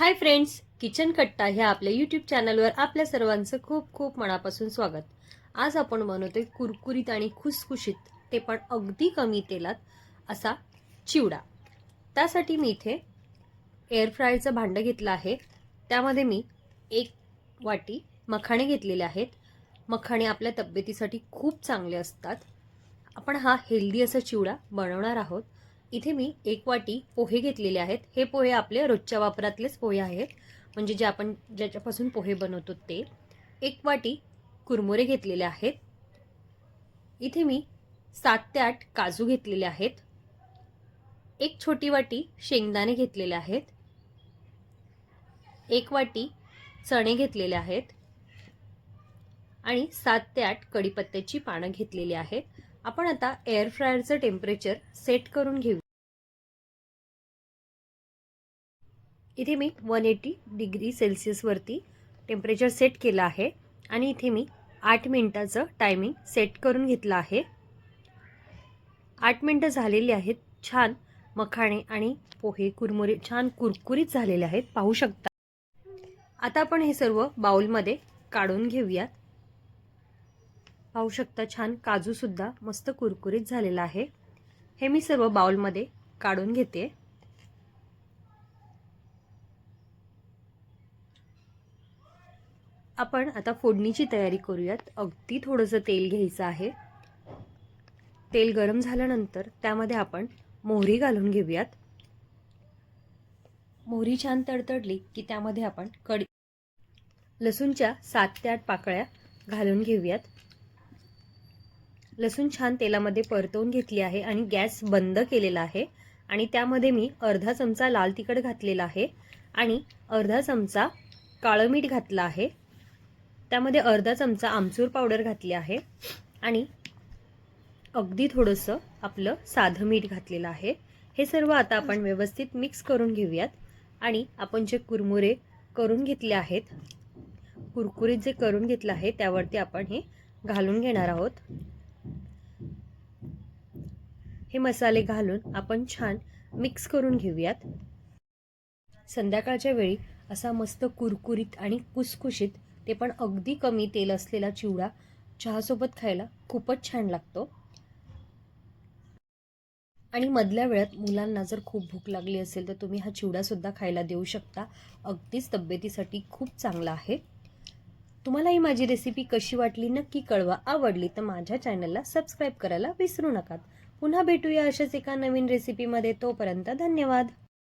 Hi friends kitchen कट्टा ह्या आपल्या यूट्यूब चॅनलवर आपल्या सर्वांचं खूप खूप मनापासून स्वागत. आज आपण बनवतोय कुरकुरीत आणि खुसखुशीत ते पण अगदी कमी तेलात असा चिवडा. त्यासाठी मी इथे एअरफ्रायरचं भांडं घेतलं आहे. त्यामध्ये मी एक वाटी मखाणे घेतलेले आहेत. मखाणे आपल्या तब्येतीसाठी खूप चांगले असतात. आपण हा हेल्दी असा चिवडा बनवणार आहोत. इथे मी एक वाटी पोहे घेतलेले आहेत. हे पोहे आपले रोजच्या वापरातलेच पोहे आहेत. म्हणजे जे आपण ज्याच्यापासून पोहे बनवतो ते. एक वाटी कुरमुरे घेतलेले आहेत. इथे मी सात ते आठ काजू घेतलेले आहेत. एक छोटी वाटी शेंगदाणे घेतलेले आहेत. एक वाटी चणे घेतलेले आहेत. आणि सात ते आठ कढीपत्त्याची पानं घेतलेली आहेत. आपण आता एअर फ्रायरचं टेम्परेचर सेट करून घेऊ. इथे मी वन एटी डिग्री सेल्सिअसवरती टेम्परेचर सेट केलं आहे आणि इथे मी आठ मिनटाचं टायमिंग सेट करून घेतलं आहे. आठ मिनटं झालेली आहेत छान मखाणे आणि पोहे कुरमुरे छान कुरकुरीत झालेले आहेत पाहू शकता. आता आपण हे सर्व बाउलमध्ये काढून घेऊयात. पाहू शकता छान काजूसुद्धा मस्त कुरकुरीत झालेला आहे. हे मी सर्व बाउलमध्ये काढून घेते. आपण आता फोडणीची तयारी करूयात. अगदी थोडंसं तेल घ्यायचं आहे. तेल गरम झाल्यानंतर त्यामध्ये आपण मोहरी घालून घेऊयात. मोहरी छान तडतडली की त्यामध्ये आपण कडी लसूणच्या सात ते आठ पाकळ्या घालून घेऊयात. लसूण छान तेलामध्ये परतवून घेतली आहे आणि गॅस बंद केलेला आहे. आणि त्यामध्ये मी अर्धा चमचा लाल तिखट घातलेला आहे आणि अर्धा चमचा काळं मीठ घातलं आहे. त्यामध्ये अर्धा चमचा आमचूर पावडर घातली आहे आणि अगदी थोडंसं आपलं साधं मीठ घातलेलं आहे. हे सर्व आता आपण व्यवस्थित मिक्स करून घेऊयात. आणि आपण जे कुरमुरे करून घेतले आहेत कुरकुरीत जे करून घेतलं आहे त्यावरती आपण हे घालून घेणार आहोत. हे मसाले घालून आपण छान मिक्स करून घेऊयात. संध्याकाळच्या वेळी असा मस्त कुरकुरीत आणि कुसकुशीत ते पण अगदी कमी तेल असलेला चिवडा चहासोबत खायला खूपच छान लागतो. आणि मधल्या वेळात मुलांना जर खूप भूक लागली असेल तर तुम्ही हा चिवडासुद्धा खायला देऊ शकता. अगदीच तब्येतीसाठी खूप चांगला आहे. तुम्हाला ही माझी रेसिपी कशी वाटली नक्की कळवा. आवडली तर माझ्या चॅनलला सबस्क्राईब करायला विसरू नका. पुन्हा भेटूया अशाच एका नवीन रेसिपीमध्ये तोपर्यंत धन्यवाद.